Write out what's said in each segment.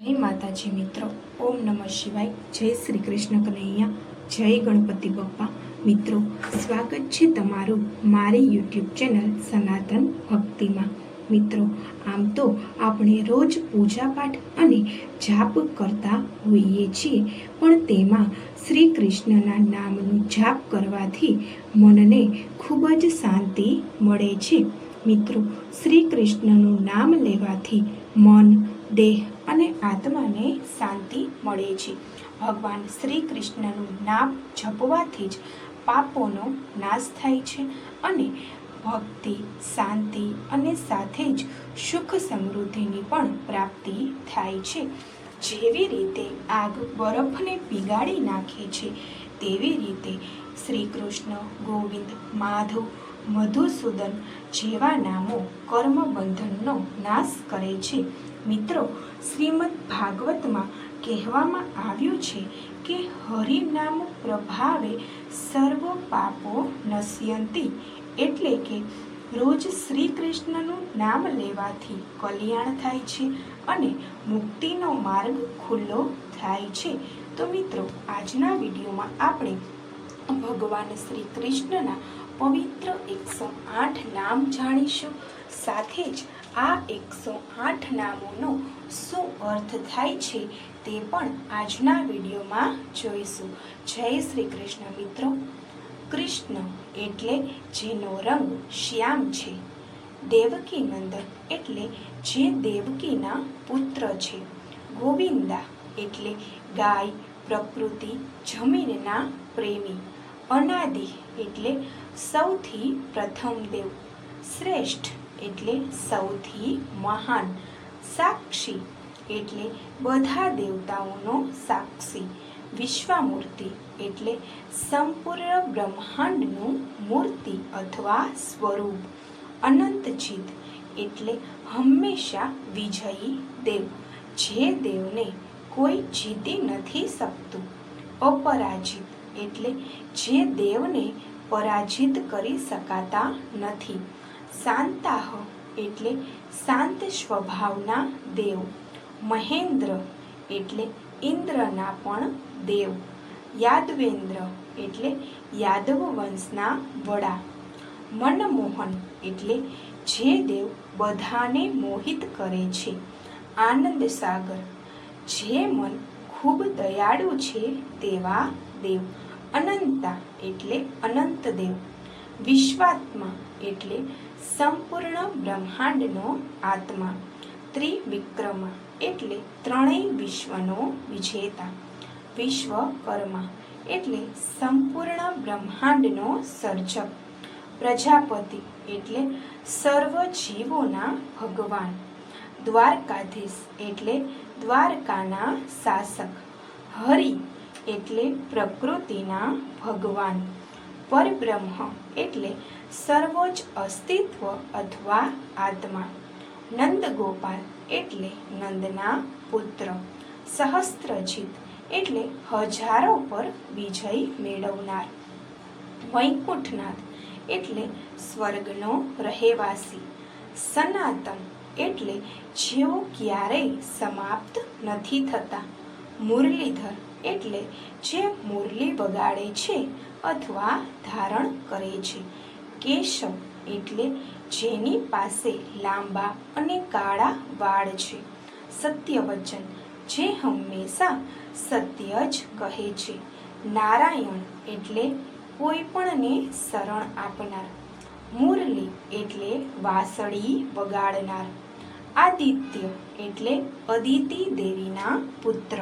હે માતાજી મિત્રો, ઓમ નમઃ શિવાય, જય શ્રી કૃષ્ણ કનૈયા, જય ગણપતિ બપ્પા મિત્રો, સ્વાગત છે તમારું મારી યુટ્યુબ ચેનલ સનાતન ભક્તિમાં. મિત્રો, આમ તો આપણે રોજ પૂજાપાઠ અને જાપ કરતા હોઈએ છીએ, પણ તેમાં શ્રી કૃષ્ણના નામનું જાપ કરવાથી મનને ખૂબ જ શાંતિ મળે છે. મિત્રો, શ્રી કૃષ્ણનું નામ લેવાથી મન દેહ અને આત્માને શાંતિ મળે છે. ભગવાન શ્રી કૃષ્ણનું નામ જપવાથી જ પાપોનો નાશ થાય છે અને ભક્તિ, શાંતિ અને સાથે જ સુખ સમૃદ્ધિની પણ પ્રાપ્તિ થાય છે. જેવી રીતે આગ બરફને પીગાળી નાખે છે, તેવી રીતે શ્રી કૃષ્ણ ગોવિંદ, માધવ મધુસૂદન જેવા નામો કર્મબંધનનો નાશ કરે છે. મિત્રો, શ્રીમદ ભાગવતમાં કહેવામાં આવ્યું છે કે હરિનામ પ્રભાવે સર્વ પાપો નશ્યંતી એટલે કે રોજ શ્રી કૃષ્ણનું નામ લેવાથી કલ્યાણ થાય છે અને મુક્તિનો માર્ગ ખુલ્લો થાય છે. તો મિત્રો, આજના વિડીયોમાં આપણે ભગવાન શ્રી કૃષ્ણના પવિત્ર એકસો આઠ નામ જાણીશું. સાથે જ આ એકસો આઠ નામોનો શું અર્થ થાય છે તે પણ આજના વિડીયોમાં જોઈશું. જય શ્રી કૃષ્ણ મિત્રો. કૃષ્ણ એટલે જેનો રંગ શ્યામ છે. દેવકી નંદન એટલે જે દેવકીના પુત્ર છે. ગોવિંદા એટલે ગાય, પ્રકૃતિ, જમીનના પ્રેમી. અનાદિ એટલે સૌથી પ્રથમ દેવ. શ્રેષ્ઠ એટલે સૌથી મહાન. સાક્ષી એટલે બધા દેવતાઓનો સાક્ષી. વિશ્વામૂર્તિ એટલે સંપૂર્ણ બ્રહ્માંડનું મૂર્તિ અથવા સ્વરૂપ. અનંતચિત એટલે હંમેશા વિજયી દેવ, જે દેવને કોઈ જીતી નથી શકતું. અપરાજિત એટલે જે દેવને પરાજિત કરી શકાતા નથી. શાંતાહ એટલે શાંત સ્વભાવના દેવ. મહેન્દ્ર એટલે ઇન્દ્રના પણ દેવ. યાદવેન્દ્ર એટલે યાદવ વંશના વડા. મનમોહન એટલે જે દેવ બધાને મોહિત કરે છે. આનંદ સાગર, જે મન ખૂબ દયાળુ છે તેવા દેવ. અનંતા એટલે અનંત દેવ. વિશ્વાત્મા એટલે સંપૂર્ણ બ્રહ્માંડનો આત્મા. ત્રિવિક્રમા એટલે ત્રણેય વિશ્વનો વિજેતા. વિશ્વકર્મા એટલે સંપૂર્ણ બ્રહ્માંડનો સર્જક. પ્રજાપતિ એટલે સર્વ જીવોના ભગવાન. દ્વારકાધીશ એટલે દ્વારકાના શાસક. હરિ એટલે પ્રકૃતિના ભગવાન. પરબ્રહ્મ એટલે સર્વોચ્ચ અસ્તિત્વ અથવા આત્મા. નંદગોપાલ એટલે નંદના પુત્ર. સહસ્ત્રજીત એટલે હજારો પર વિજય મેળવનાર. વૈકુંઠનાથ એટલે સ્વર્ગનો રહેવાસી. સનાતન એટલે જેઓ ક્યારેય સમાપ્ત નથી થતા. મુરલીધર એટલે જે મુરલી વગાડે છે અથવા ધારણ કરે છે. કેશવ એટલે જેની પાસે લાંબા અને કાળા વાળ છે. સત્યવચન, જે હંમેશા સત્ય જ કહે છે. નારાયણ એટલે કોઈ પણને શરણ આપનાર. મુરલી એટલે વાસળી વગાડનાર. આદિત્ય એટલે અદિતિ દેવીના પુત્ર.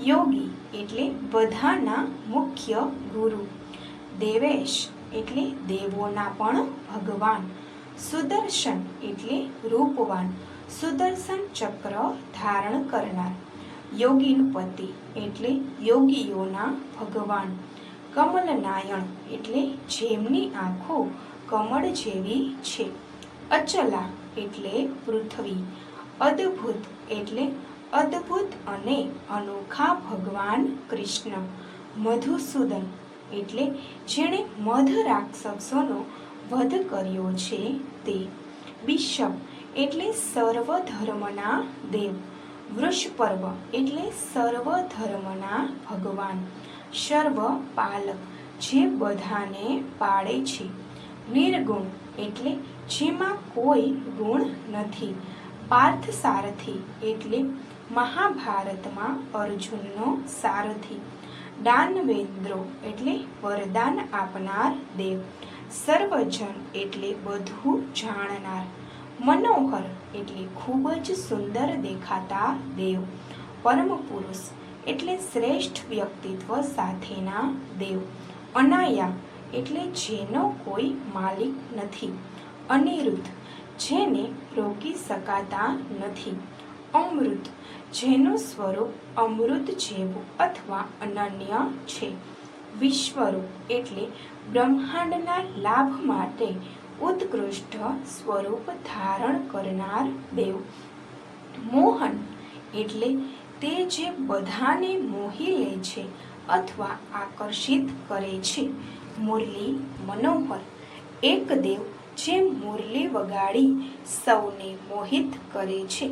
યોગી એટલે બધાના મુખ્ય ગુરુ. દેવેશ એટલે દેવોના પણ ભગવાન. સુદર્શન એટલે રૂપવાન. સુદર્શન ચક્ર ધારણ કરનાર. યોગીનપતિ એટલે યોગીઓના ભગવાન. કમલનાયણ એટલે જેમની આંખો કમળ જેવી છે. અચલા એટલે પૃથ્વી. અદ્ભુત એટલે અદ્ભુત અને અનોખા ભગવાન કૃષ્ણ, મધુસૂદન એટલે જેણે મધ રાક્ષસોનો વધ કર્યો છે તે. બિશપ એટલે સર્વ ધર્મના દેવ. વૃષ પર્વ એટલે સર્વ ધર્મના ભગવાન. સર્વ પાલક જે બધાને પાળે છે. નિર્ગુણ એટલે જેમાં કોઈ ગુણ નથી. પાર્થ સારથી એટલે મહાભારતમાં અર્જુનનો સારથી. દાનવેન્દ્રો એટલે વરદાન આપનાર દેવ. સર્વજન એટલે બધું જાણનાર. મનોહર એટલે ખૂબ જ સુંદર દેખાતા દેવ. પરમ પુરુષ એટલે શ્રેષ્ઠ વ્યક્તિત્વ સાથેના દેવ. અનાયા એટલે જેનો કોઈ માલિક નથી. અનિરુદ્ધ જેને રોકી શકાતા નથી. અમૃત જેનું સ્વરૂપ અમૃત જેવું અથવા અનન્ય છે. વિશ્વરૂપ એટલે બ્રહ્માંડના લાભ માટે ઉત્કૃષ્ટ સ્વરૂપ ધારણ કરનાર દેવ. મોહન એટલે તે જે બધાને મોહી લે છે અથવા આકર્ષિત કરે છે. મુરલી મનોહર એક દેવ જે મુરલી વગાડી સૌને મોહિત કરે છે.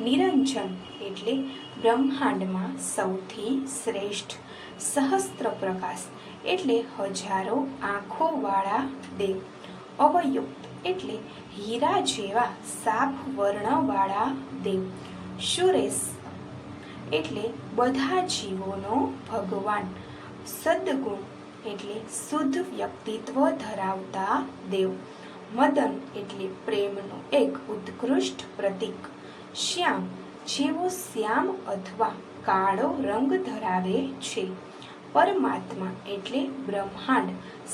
નિરંજન એટલે બ્રહ્માંડમાં સૌથી શ્રેષ્ઠ સહસ્ત્ર પ્રકાશ એટલે હજારો આંખોવાળા દેવ. અવયુક્ત એટલે હીરા જેવા સાફ વર્ણવાળા દેવ. સુરેશ એટલે બધા જીવોનો ભગવાન. સદગુણ એટલે શુદ્ધ વ્યક્તિત્વ ધરાવતા દેવ. મદન એટલે પ્રેમનું એક ઉત્કૃષ્ટ પ્રતીક. શ્યામ જેવો શ્યામ અથવા કાળો રંગ ધરાવે છે. પરમાત્મા એટલે બ્રહ્માંડ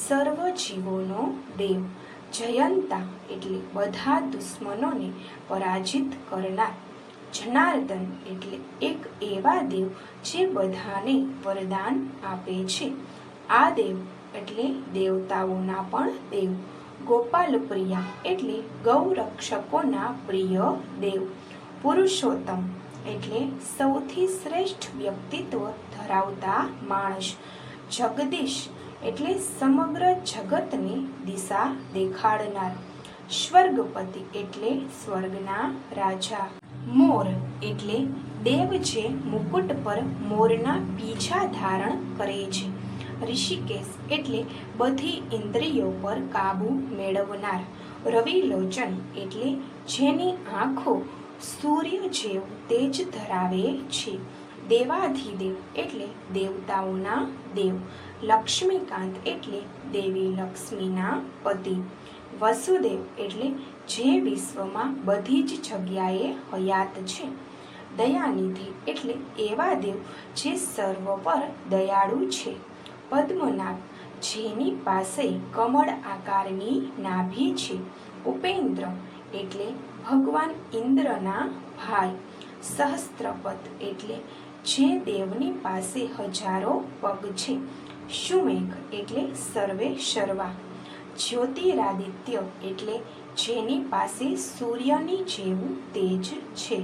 સર્વ જીવોનો દેવ. જયંતા એટલે બધા દુશ્મનોને પરાજિત કરનાર. જનાર્દન એટલે એક એવા દેવ જે બધાને વરદાન આપે છે. આ દેવ એટલે દેવતાઓના પણ દેવ. ગોપાલ પ્રિયા એટલે ગૌરક્ષકોના પ્રિય દેવ. પુરુષોત્તમ એટલે સૌથી શ્રેષ્ઠ વ્યક્તિત્વ ધરાવતા માણસ. જગદીશ એટલે સમગ્ર જગતને દિશા દેખાડનાર. સ્વર્ગપતિ એટલે સ્વર્ગના રાજા. મોર એટલે દેવ જે મુકુટ પર મોરના પીછા ધારણ કરે છે. ઋષિકેશ એટલે બધી ઇન્દ્રિયો પર કાબુ મેળવનાર. રવિલોચન એટલે જેની આંખો સૂર્ય જેવું તેજ ધરાવે છે. દેવાધિદેવ એટલે દેવતાઓના દેવ. લક્ષ્મીકાંત એટલે દેવી લક્ષ્મીના પતિ. વસુદેવ એટલે જે વિશ્વમાં બધી જ જગ્યાએ હયાત છે. દયાનિધિ એટલે એવા દેવ જે સર્વ પર દયાળુ છે. પદ્મનાભ, જેની પાસે કમળ આકારની નાભી છે. ઉપેન્દ્ર એટલે ભગવાન ઇન્દ્રના ભાઈ સહસ્ત્રપદ એટલે જે દેવની પાસે હજારો પગ છે, સુમેઘ એટલે સર્વે સર્વા જ્યોતિરાદિત્ય એટલે જેની પાસે સૂર્યની જેવું તેજ છે,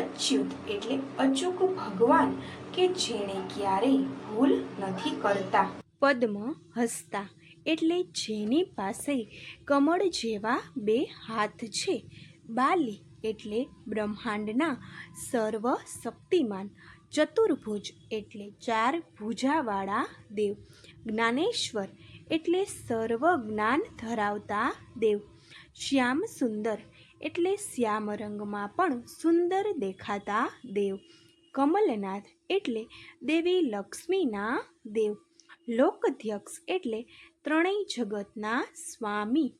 અચ્યુત એટલે અચૂક ભગવાન કે જેણે ક્યારેય ભૂલ નથી કરતા. પદ્મ હસતા એટલે જેની પાસે કમળ જેવા બે હાથ છે બાલી એટલે બ્રહ્માંડના સર્વ શક્તિમાન ચતુર્ભુજ એટલે ચાર ભુજાવાળા દેવ, જ્ઞાનેશ્વર એટલે સર્વ જ્ઞાન ધરાવતા દેવ શ્યામ સુંદર એટલે શ્યામ રંગમાં પણ સુંદર દેખાતા દેવ, કમલનાથ એટલે દેવી લક્ષ્મીના દેવ, લોકધ્યક્ષ એટલે ત્રણેય જગતના સ્વામી,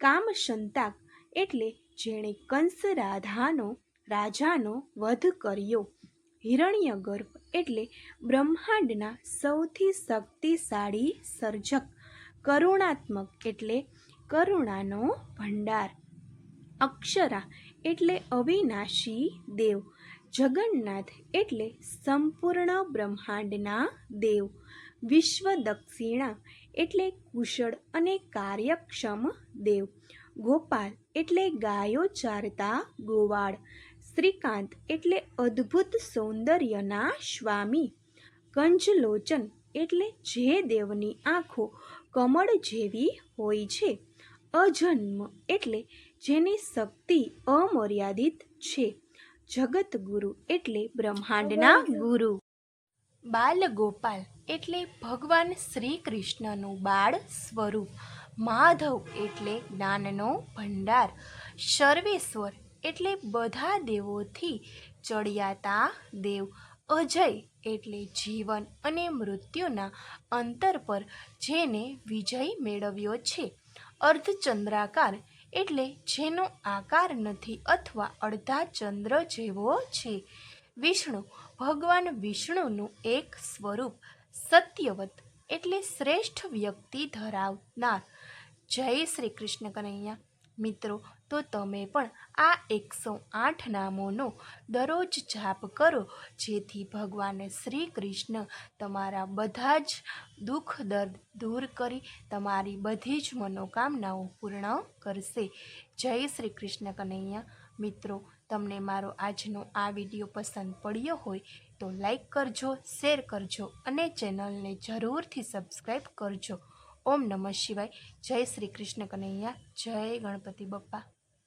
કામશંતાક એટલે જેણે કંસ રાધાનો રાજાનો વધ કર્યો. હિરણ્ય ગર્ભ એટલે બ્રહ્માંડના સૌથી શક્તિશાળી સર્જક, કરુણાત્મક એટલે કરુણાનો ભંડાર. અક્ષરા એટલે અવિનાશી દેવ. જગન્નાથ એટલે સંપૂર્ણ બ્રહ્માંડના દેવ. વિશ્વ દક્ષિણા એટલે કુશળ અને કાર્યક્ષમ દેવ. ગોપાલ એટલે ગાયો ચારતા ગોવાળ. શ્રીકાંત એટલે અદ્ભુત સૌંદર્યના સ્વામી. કંજલોચન એટલે જે દેવની આંખો કમળ જેવી હોય છે. અજન્મ એટલે જેની શક્તિ અમર્યાદિત છે. જગતગુરુ એટલે બ્રહ્માંડના ગુરુ. બાલ ગોપાલ એટલે ભગવાન શ્રી કૃષ્ણનું બાળ સ્વરૂપ. માધવ એટલે જ્ઞાનનો ભંડાર. સર્વેશ્વર એટલે બધા દેવોથી ચડિયાતા દેવ. અજય એટલે જીવન અને મૃત્યુના અંતર પર જેને વિજય મેળવ્યો છે. અર્ધચંદ્રાકાર એટલે જેનો આકાર નથી અથવા અડધા ચંદ્ર જેવો છે. વિષ્ણુ ભગવાન વિષ્ણુનું એક સ્વરૂપ સત્યવત એટલે શ્રેષ્ઠ વ્યક્તિ ધરાવનાર. જય શ્રી કૃષ્ણ કનૈયા. મિત્રો, તો તમે પણ આ એકસો આઠ નામોનો દરરોજ જાપ કરો, જેથી ભગવાન શ્રી કૃષ્ણ તમારા બધા જ દુઃખ દર્દ દૂર કરી તમારી બધી જ મનોકામનાઓ પૂર્ણ કરશે. જય શ્રી કૃષ્ણ કનૈયા. મિત્રો, તમને મારો આજનો આ વીડિયો પસંદ પડ્યો હોય તો લાઈક કરજો, શેર કરજો અને ચેનલને જરૂરથી સબસ્ક્રાઈબ કરજો. ઓમ નમઃ શિવાય. જય શ્રી કૃષ્ણ કનૈયા. જય ગણપતિ બપ્પા.